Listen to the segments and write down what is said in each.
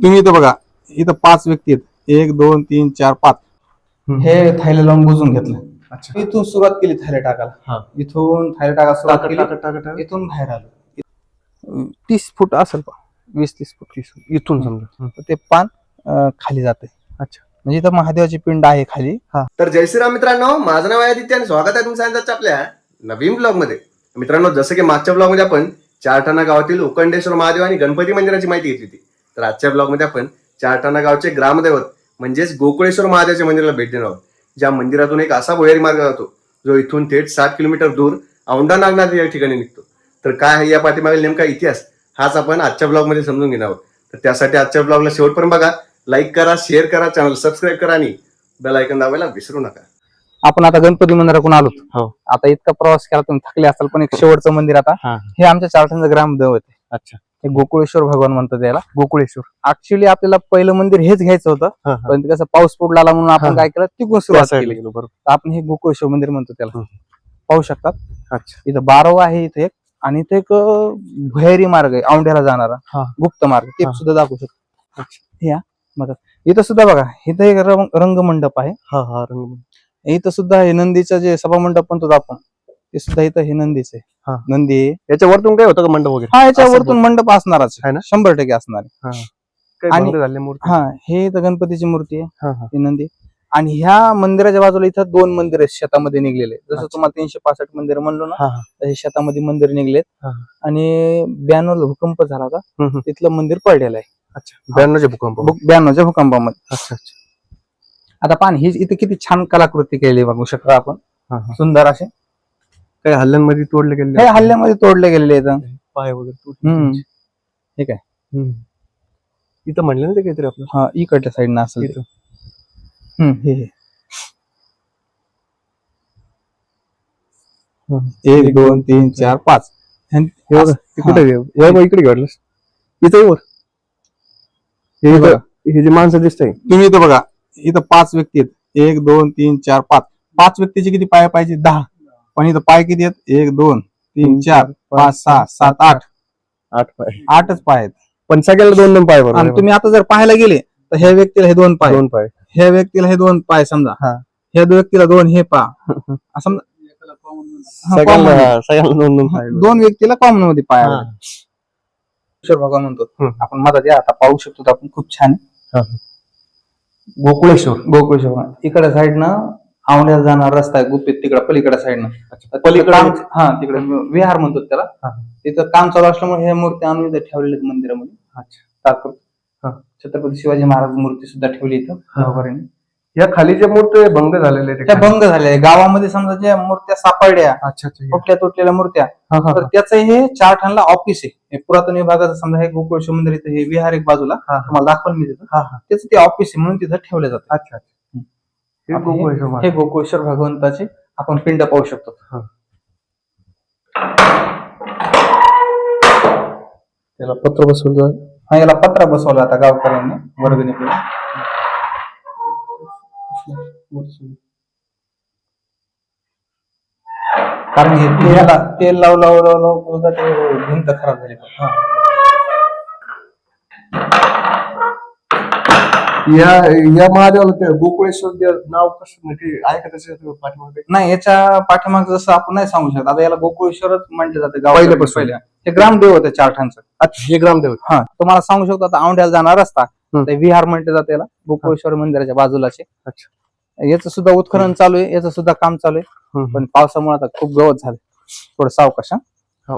तुम्ही इथं बघा इथं पाच व्यक्ती आहेत. एक दोन तीन चार पाच. हे थायला लावून बुजून घेतलं. अच्छा. इथून सुरुवात केली थायला हा. टाकायला इथून थायला टाकायला सुरुवात टाकत केली. टाकत टाकत टाकत. इथून बाहेर आलो. तीस फूट असेल पा वीस तीस फूट तीस इथून समजा. तर ते पान अं, खाली जाते अच्छा. म्हणजे इथं महादेवाची पिंड आहे खाली. तर जय श्रीराम मित्रांनो माझं नाव आहे आदित्य आणि स्वागत आहे तुमचं आजच्या आपल्या नवीन ब्लॉगमध्ये मित्रांनो जसं की मागच्या ब्लॉगमध्ये आपण चारठाणा गावातील उकंडेश्वर महादेव आणि गणपती मंदिराची माहिती घेतली होती. तर आजच्या ब्लॉगमध्ये आपण चारठाणा गावचे ग्रामदैवत म्हणजेच गोकुळेश्वर महादेवाच्या मंदिराला भेट देणार आहोत. ज्या मंदिरातून एक असा भुयारी मार्ग जातो जो इथून थेट सात किलोमीटर दूर औंढा नागनाथ या ठिकाणी निघतो. तर काय आहे या पाठीमागील नेमका इतिहास हाच आपण आजच्या ब्लॉगमध्ये समजून घेणार आहोत. तर त्यासाठी आजच्या ब्लॉगला शेवटपर्यंत बघा लाईक करा शेअर करा चॅनल सबस्क्राईब करा आणि बेल ऐकन दाबायला विसरू नका. आपण आता गणपती मंदिराकडून आलो हो. आता इतका प्रवास केला तुम्ही थकले असाल पण एक शेवटचं मंदिर आता. हा. आमच्या चारठांचं ग्रामदैवत आहे. अच्छा. गोकुळेश्वर भगवान म्हणतात त्याला गोकुळेश्वर ऍक्च्युली आपल्याला पहिलं मंदिर हेच घ्यायचं होतं. पण कसं पाऊस पडला म्हणून. आपण काय केलं तिकडून सुरुवात केली बरोबर आपण हे गोकुळेश्वर मंदिर म्हणतो त्याला. पाहू शकतात अच्छा इथं बारव आहे इथे एक आणि इथे एक अं, भुयारी मार्ग आहे औंढ्याला जाणारा. गुप्त मार्ग ते. सुद्धा दाखवू शकतो अच्छा. या मग इथं सुद्धा बघा इथं एक रंग- रंगमंडप आहे हा हा इथं सुद्धा हे नंदीचं जे सभामंडप म्हणतो आपण ते सुद्धा इथं हे नंदीच. आहे हा. नंदी आहे. याच्या वरतून काय होतं का मंडप वगैरे? हा याच्या असं वरतून मंडप असणारच. आहे ना? शंभर टक्के असणार आहे. आणि- बंद झाले मूर्ती? हा हे इथं गणपतीची मूर्ती आहे हा हा. ही नंदी. आणि ह्या मंदिराच्या बाजूला इथं दोन मंदिर आहेत शेतामध्ये निघलेले. जसं. तुम्हाला तीनशे पासष्ट मंदिर म्हणलो ना हा हा. हे शेतामध्ये मंदिर निघलेत. हा. आणि ब्याण्णव भूकंप झाला होता. हम्म, हम्म. तिथलं मंदिर पडलेलं आहे. अच्छा. ब्याण्णवचे भूकंप भू- ब्याण्णवच्या भूकंपामध्ये. अच्छा अच्छा. आता पान ही इथे किती छान कलाकृती केली बघू शकता आपण. हा हा. सुंदर असे. काही हल्ल्यांमध्ये तोडले गेले हे हल्ल्यामध्ये तोडले गेलेले आहेत पाय वगैरे हम्म. ठीक आहे हम्म. इथं म्हणलं ना ते काहीतरी आपलं. हा इकडच्या साईडनं असेल ते. इथं. हम्म, हे हे. एक दोन तीन चार पाच. ह्यां- हे बघा, ते कुठे गे- हे बघ, इकडे घडलं इथं ये वर. हे हे इथं- बघा. हे जे माणसं दिसतंय. तुम्ही इथं बघा इथं पाच व्यक्ती आहेत. एक दोन तीन चार पाच. पाच व्यक्तीचे किती पाय पाहिजे? दहा. पण इथं पाय किती आहेत एक दोन तीन चार पाच सहा सात आठ आठ पाय आठच पाय आहेत पण सगळ्याला दोन दोन पाय आणि बरोबर तुम्ही आता जर पाहायला गेले तर ह्या व्यक्तीला हे दोन पाय दोन पाय ह्या व्यक्तीला हे दोन पाय समजा हा. ह्या व्यक्तीला दोन हे पा समजा हा, सगळ्यांना common. सगळ्याला दोन दोन पाय दोन व्यक्तीला कॉमनमध्ये पाय हा. भगवान म्हणतो हम्म. आपण मदत या आता पाहू शकतो आपण खूप छान आहे. हा. गोकुळेश्वर गोकुळेश्वर. इकडे साईडनं आवण्याला जाणार रस्ता आहे गुपित तिकडे पलीकडे साईडनं पलीकडे- हा तिकडे विहार म्हणतो त्याला. तिथं काम चालू असल्यामुळे ह्या मूर्ती आणून इथं ठेवलेल्या आहेत मंदिरामध्ये अच्छा. तात्पुरतं. हा. छत्रपती शिवाजी महाराज मूर्ती सुद्धा ठेवली इथं हा. गावकऱ्यांनी. या खाली जे मूर्ती भंग झालेले त्या भंग झाल्या गावामध्ये समजा ज्या मूर्त्या सापडल्या अच्छा. तुटल्या तुटलेल्या मूर्त्या तर त्याचं हे चार ठाणला ऑफिस आहे पुरातन विभागाचं समजा हे गोकुळेश्वर मंदिर इथं हे विहार एक बाजूला. तुम्हाला दाखवून मी तिथं. त्याचं ते ऑफिस आहे म्हणून तिथं ठेवलं जातं अच्छा हे हे- गोकुळेश्वर हे भगवंताचे आपण पिंड पाहू शकतो हा. त्याला पत्र बसवलं हा याला पत्रा बसवला आता गावकऱ्यांनी वर्गणी कारण हे तेला तेल लावू लावू लावू लावू भिंत खराब झाली या या महादेवाला ते गोकुळेश्वर देव नाव कसं म्हणजे आहे का त्याच्या पाठीमागे? नाही याच्या पाठीमाग जसं आपण नाही सांगू शकत. आता याला गोकुळेश्वरच म्हटलं जाते गाव पहिल्यापासून. पहिल्या. हे ग्रामदेव होते चारठांचं. अच्छा हे ग्रामदेव हा तुम्हाला सांगू शकतो आता औंढ्याला जाणार रस्ता हम्म. ते विहार म्हटलं जाते याला गोकुळेश्वर मंदिराच्या बाजूलाचे. अच्छा. याचं सुद्धा उत्खनन चालू आहे याचं सुद्धा काम चालू आहे. पण पावसामुळे आता खूप गवत झालं थोडं सावकाश हा. हो.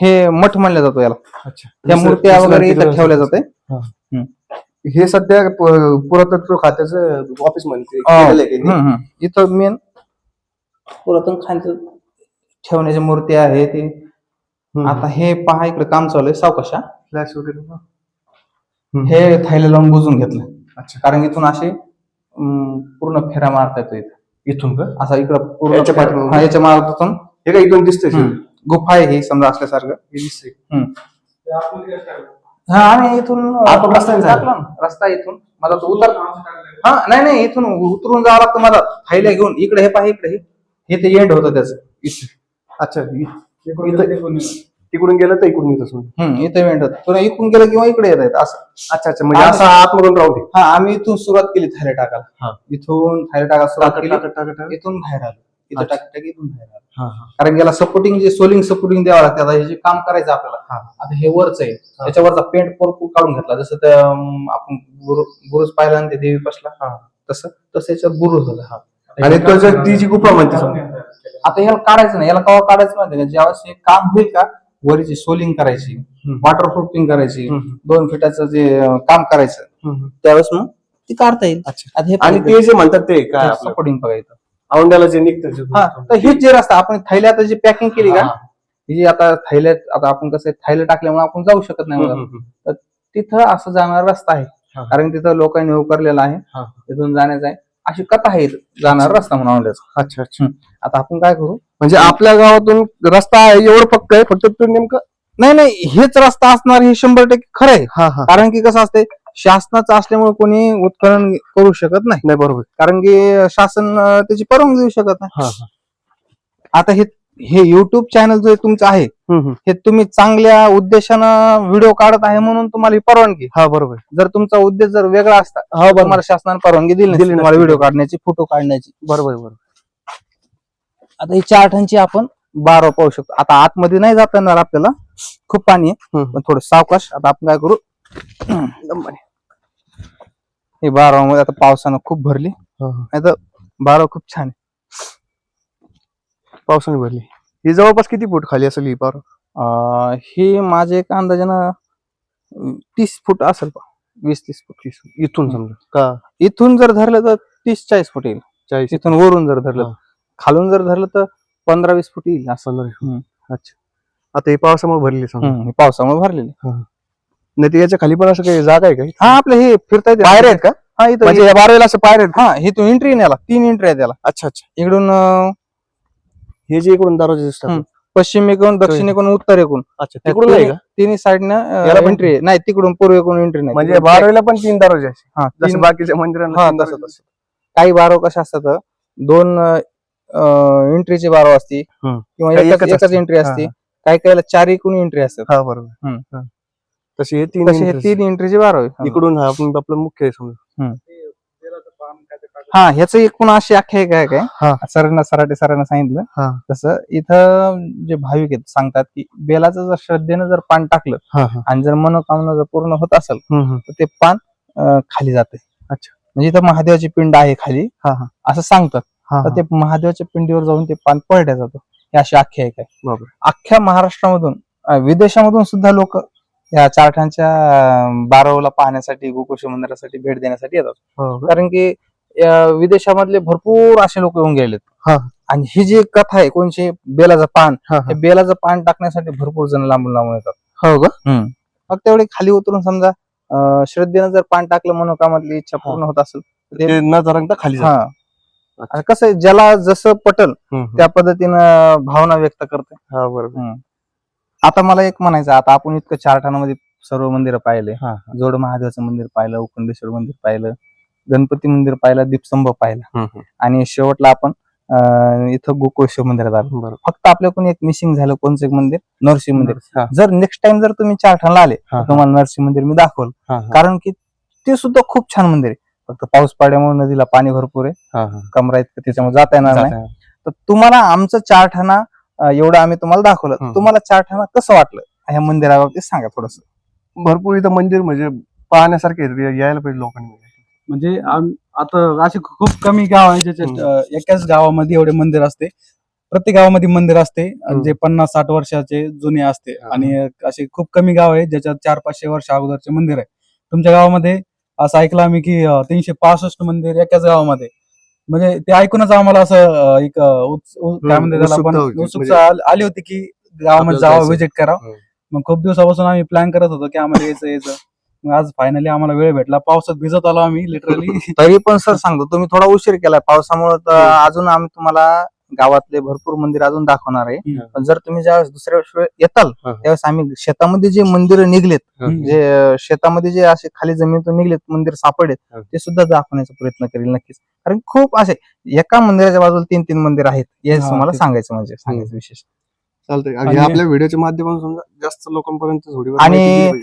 हे मठ म्हणलं जातो याला. अच्छा. त्या मूर्त्या वगैरे इथं ठेवल्या जाते हे. सध्या प- पुरातत्व खात्याचं ऑफिस म्हणते केलेलं आहे त्यांनी. हम्म, हम्म. इथं मेन पुरातन खानचं ठेवण्याच्या मूर्ती आहे ते. आता हे पहा इकडे काम चालू आहे सावकाश हा. फ्लॅश वगैरे ना. हे थायला लावून बुजून घेतलं अच्छा कारण इथून असे अं, पूर्ण फेरा मारता येतो इथं इथून का असा इकडं पूर्ण याच्या फेरा- पाठीमागून? हा, याच्या मार्गातून हे काय इथून दिसतंय. गुफा आहे ही समजा असल्यासारखं हे दिसतंय हम्म. हा आम्ही इथून आपण रस्त्याने जायला? टाकला ना, रस्ता इथून. मला तो उतर हा नाही नाही इथून उतरून जावं लागतं मला. थायला घेऊन. इकडे हे पहा इकडे हे. हे ते एंड होतं त्याचं. अच्छा इ- इथं तिकडून गेलं तर इकडून येत असं हम्म, इथं इव्हेंट होता. पुन्हा इकडून गेलं किंवा इकडे येत आहेत असं. अच्छा अच्छा म्हणजे असं आतमधून राहू दे. हा आम्ही इथून सुरुवात केली थायले हा. टाकायला इथून थायले टाकायला सुरुवात टाकत केली. टाकत टाकत टाकत. इथून बाहेर आलो. इथं अच्छा. टाक टाक इथून बाहेर आलो. कारण याला सपोर्टिंग जे सोलिंग सपोर्टिंग द्यावं लागतं आता हे जे काम करायचं आपल्याला. हा. आता हे वरच आहे. त्याच्यावरचा पेंट भरपूर काढून घेतला. जसं त्या अं, आपण बुरु- बुरुज पाहिला आणि ते देवी बसला तसं तसं याच्यात बुरुज होता हा. आणि तो जी गुफा म्हणते समजा. आता ह्याला काढायचं नाही. याला कवा काढायचं माहिती का? ज्यावेळेस हे काम होईल का वरीची सोलिंग करायची वॉटर प्रूफिंग करायची हम्म. दोन फिटाचं जे अं, काम करायचं. त्यावेळेस मग ती काढता येईल. अच्छा. आता हे आणि ते जे म्हणतात ते काय आपलं? सपोर्टिंग बघायचं औंड्याला जे निघतं हा तर हेच जे रस्ता आपण थैल्यात जी पॅकिंग केली का हा. ही जी आता थैल्यात आता आपण कसं थैल्या टाकल्यामुळे आपण जाऊ शकत नाही हम्म. तिथं असं जाणारा रस्ता आहे. हा. कारण तिथं लोकांनी उकरलेला आहे. हा. तिथून जाण्याचा आहे. अशी कथा आहे जाणारा रस्ता म्हणून औंढ्याचा. अच्छा अच्छा. आता आपण काय करू? म्हणजे आपल्या गावातून रस्ता आहे एवढं पक्क आहे फक्त तो नेमकं नाही नाही हेच रस्ता असणार हे शंभर टक्के खरं आहे. हा हा. कारण की कसं असते शासनाचं असल्यामुळे कोणी उत्खनन करू शकत नाही. नाही बरोबर. कारण की शासन अं, त्याची परवानगी देऊ शकत नाही. हा हा. आता हे हे युट्यूब चॅनल जे तुमचं आहे हम्म, हम्म. हे तुम्ही चांगल्या उद्देशानं व्हिडिओ काढत आहे म्हणून तुम्हाला ही परवानगी. हा बरोबर. जर तुमचा उद्देश जर वेगळा असता हा बरोबर. तुम्हाला शासनाने परवानगी दिली नसती दिली तुम्हाला. व्हिडिओ काढण्याची फोटो काढण्याची. बरोबर बरोबर. आता ही चार टनची आपण बारा पाहू शकतो. आता आतमध्ये नाही जाता येणार आपल्याला. खूप पाणी आहे. हम्म. पण थोडं सावकाश. आता आपण काय करू? हे बारा मध्ये आता पावसानं खूप भरली. हा, हा. नाही तर बारा खूप छान आहे. पावसाने भरली. ही जवळपास किती फूट खाली असेल ही अं, ही माझे एक अंदाजानं तीस फूट असेल पा वीस तीस फूट तीस इथून समजा. का? इथून जर धरलं तर तीस चाळीस फूट येईल. चाळीस. तिथून वरून जर धरलं. खालून जर धरलं तर पंधरा वीस फूट येईल असं. अच्छा. आता ही पावसामुळे भरली समजा. हम्म, हे पावसामुळे भरलेले. नाही तर याच्या खाली पण असं काही जागा आहे का? हा आपलं हे फिरता येते पायऱ्या आहेत का? हा इथं म्हणजे या बारावीला असं पायऱ्या आहेत हा इथून एंट्री नाही याला तीन एंट्री आहे त्याला अच्छा अच्छा. इकडून अं, हे जे इकडून दरवाजे दिसतात. हम्म. पश्चिमेकडून दक्षिणेकडून उत्तरेकडून अच्छा तिकडून नाही का? तिन्ही याला साईडनं पण- एंट्री आहे. नाही तिकडून पूर्वेकडून एंट्री नाही. म्हणजे तिकडून बारावीला पण तीन दरवाजे आहेत. हा, जसं तीन- बाकीच्या मंदिरांना हा तीन तसं दरवाजे तसं. काही बारो कशा असतात? दोन एंट्रीचे बारो असती हम्म. किंवा काही एकच एकच एकच असते. एंट्री हा, असते काही काही चार एकूण एंट्री असतात. हा बरोबर. हम्म. हा. तसे हे तीन तसे हे entries. तीन एंट्रीचे बारो आहे. इकडून हा आपण आपलं मुख्य आहे समजा हा ह्याच एकूण अशी आख्यायिका आहे हा. काय सरांना सराटे सरांना सांगितलं हा. तसं इथं जे भाविक आहेत सांगतात की बेलाचं जर श्रद्धेनं जर पान टाकलं हा हा आणि जर मनोकामना जर पूर्ण होत असेल हम्म, हम्म. तर ते पान अं, खाली जाते अच्छा. म्हणजे इथं महादेवाची पिंड आहे खाली हा, हा. असं सांगतात हा, तर. ते महादेवाच्या पिंडीवर जाऊन ते पान पळल्या जातं हे अशी आख्यायिका आहे बापरे. अख्ख्या महाराष्ट्रामधून अं, विदेशामधून सुद्धा लोक या चारठांच्या बारावला पाहण्यासाठी गोकुश मंदिरासाठी भेट देण्यासाठी येतात. हो? कारण की विदेशामधले भरपूर असे लोक येऊन गेलेत. हा. आणि ही जी कथा आहे कोणची बेलाचं पान हा, बेलाचं पान टाकण्यासाठी भरपूर जण लांबून लांबून येतात. हो का? फक्त तेवढे खाली उतरून समजा अं, श्रद्धेनं जर पान टाकलं मनोकामातली इच्छा पूर्ण होत असेल तर ते- ते न तरंगता खाली जातं. हा. कसं आहे, ज्याला जसं पटल हम्म, हम्म. त्या पद्धतीनं भावना व्यक्त करते. हा बरोबर. आता मला एक म्हणायचं आता आपण इतकं चार ठाणामध्ये सर्व मंदिरं पाहिले. हा, जोड महादेवाचं मंदिर पाहिलं उखंडेश्वर मंदिर पाहिलं गणपती मंदिर पाहिलं दीपस्तंभ पाहिला. हम्म, हम्म. आणि शेवटला आपण अं, इथं गोकुळेश्वर मंदिरात आलो. बरोबर फक्त आपल्याकडून एक मिसिंग झालं कोणचं एक मंदिर? नरसिंह मंदिर. हा, जर नेक्स्ट टाइम जर तुम्ही चार ठाणला आले हा, तुम्हाला नरसिंह मंदिर मी दाखवलं. हा, हा. कारण की ते सुद्धा खूप छान मंदिर आहे. फक्त पाऊस पाड्यामुळे नदीला पाणी भरपूर आहे. हा, हा. कमरा इतकं त्याच्यामुळे जाता येणार नाही. जाता. तर तुम्हाला आमचं चार ठाणा एवढं आम्ही तुम्हाला दाखवलं. तुम्हाला चार ठाणा कसं वाटलं ह्या मंदिराबाबतीत सांगा थोडस भरपूर इथं मंदिर म्हणजे पाहण्यासारखे. यायला पाहिजे लोकांनी म्हणजे आम- आता असे खूप कमी गाव आहे. अं, एकाच गावामध्ये एवढे मंदिर असते प्रत्येक गावामध्ये मंदिर असते. जे पन्नास साठ वर्षाचे जुने असते. आणि असे खूप कमी गाव आहे ज्याच्यात चार पाचशे वर्ष अगोदरचे मंदिर आहे तुमच्या गावामध्ये असं ऐकलं आम्ही की तीनशे पासष्ट मंदिर एकाच गावामध्ये म्हणजे ते ऐकूनच आम्हाला असं एक अं, उत्स- उ- काय म्हणते त्याला उत्सुकता आपण? होती. उत्सुकता आल- आली होती की गावामध्ये आपल्याला जावं जायचं. व्हिजिट करावं. मग खूप दिवसापासून आम्ही प्लॅन करत होतो की आम्हाला यायचं यायचं. मग आज फायनली आम्हाला वेळ भेटला. पावसात भिजत आलो आम्ही लिटरली तरी पण सर सांगतो तुम्ही थोडा उशीर केलाय. पावसामुळे तर अजून आम्ही तुम्हाला गावातले भरपूर मंदिर अजून दाखवणार आहे. पण जर तुम्ही ज्यावेळेस दुसऱ्या वेळेस येताल. त्यावेळेस आम्ही शेतामध्ये जे मंदिर निघलेत. जे शेतामध्ये जे असे खाली जमिनीतून निघलेत मंदिर सापडलेत. ते सुद्धा दाखवण्याचा प्रयत्न करेल नक्कीच कारण खूप असे एका मंदिराच्या बाजूला तीन तीन मंदिर आहेत हे तुम्हाला. सांगायचं म्हणजे सांगायचं विशेष चालतंय आपल्या व्हिडिओच्या माध्यमातून समजा जास्त लोकांपर्यंत आणि-.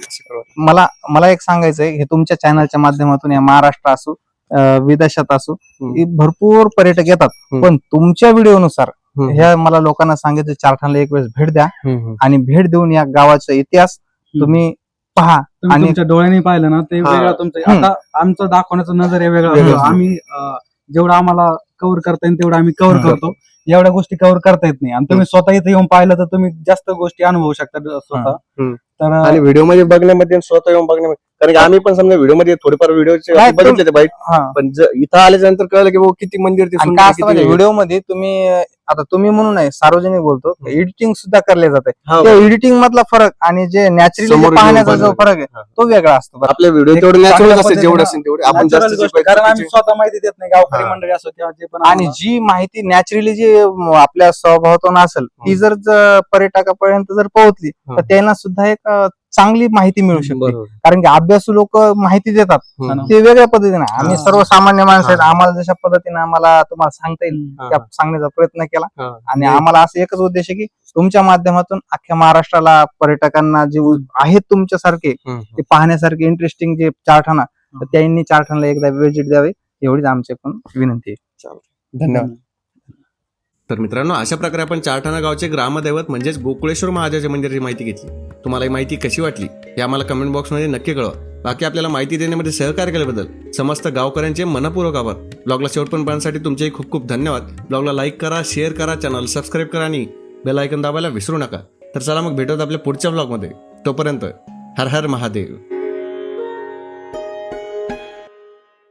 मला मला एक सांगायचंय हे तुमच्या चॅनलच्या माध्यमातून या महाराष्ट्र असो विदेशात असो भरपूर पर्यटक येतात. पण तुमच्या व्हिडिओनुसार. ह्या मला लोकांना सांगायचं चारठाणला एक वेळेस भेट द्या. आणि भेट देऊन या गावाचा इतिहास तुम्ही पहा आणि- डोळ्यांनी पाहिलं ना ते. वेगळं तुमचं. आता आमचं दाखवण्याचा नजर आहे वेगळा. आम्ही जेवढं आम्हाला कव्हर करता येईल तेवढं आम्ही कव्हर. करतो एवढ्या गोष्टी कव्हर करता येत नाही आणि तुम्ही स्वतः इथे येऊन पाहिलं तर तुम्ही जास्त गोष्टी अनुभवू शकता स्वतः. तर आणि व्हिडिओमध्ये बघण्यामध्ये स्वतः येऊन बघण्यामध्ये कारण की आम्ही पण समजा व्हिडिओमध्ये थोडेफार व्हिडिओचे नाही, बघितले ते बाईट हा. पण ज- इथं आल्याच्यानंतर कळलं की बाबा किती मंदिर ते आणि सुंदर काय आहे, असतं माहिती किती व्हिडिओमध्ये तुम्ही आता तुम्ही म्हणून नाही सार्वजनिक बोलतो एडिटिंग सुद्धा करले जाते हा, त्या एडिटिंग मधला फरक आणि जे नॅचरली समोर घेऊन पाहण्याचा जो. फरक आहे हा. तो वेगळा असतो बरं. आपले व्हिडिओ तेवढे नॅचरल असेल जेवढे पद्धतीनं असेल तेवढे आपण Natural गोष्ट, कारण आम्ही स्वतः माहिती देत नाही गावकरी हा. मंडळी असो किंवा जे पण आणि जी माहिती नॅचरली जी आपल्या स्वभावातून असेल ती जर ज- पर्यटकापर्यंत जर पोहोचली. तर त्यांना सुद्धा एक अं, चांगली माहिती मिळू शकते बरोबर. कारण की अभ्यासू लोक माहिती देतात हम्म. ते वेगळ्या पद्धतीने आम्ही हा. सर्वसामान्य माणसं आहेत हा. आम्हाला जशा पद्धतीने आम्हाला तुम्हाला सांगता येईल हा, त्या सांगण्याचा प्रयत्न केला हा. आणि आम्हाला असं एकच उद्देश आहे की तुमच्या माध्यमातून अख्ख्या महाराष्ट्राला पर्यटकांना जे उ- आहेत तुमच्यासारखे हम्म. ते पाहण्यासारखे इंटरेस्टिंग जे चारठाणा तर त्यांनी चारठाणला एकदा विजिट द्यावे एवढीच आमची पण विनंती आहे धन्यवाद तर मित्रांनो अशा प्रकारे आपण चारठाणा गावचे ग्रामदैवत म्हणजेच गोकुळेश्वर महादेवाच्या मंदिराची माहिती घेतली. तुम्हाला ही माहिती कशी वाटली हे आम्हाला कमेंट बॉक्समध्ये नक्की कळवा. बाकी आपल्याला माहिती देण्यामध्ये सहकार्य केल्याबद्दल समस्त गावकऱ्यांचे मनपूर्वक आभार. ब्लॉगला शेवटपर्यंत पाहण्यासाठी तुमचेही खूप खूप धन्यवाद. ब्लॉगला लाईक करा शेअर करा चॅनल सबस्क्राईब करा आणि बेल आयकन दाबायला विसरू नका. तर चला मग भेटत आपल्या पुढच्या ब्लॉगमध्ये तोपर्यंत हर हर महादेव.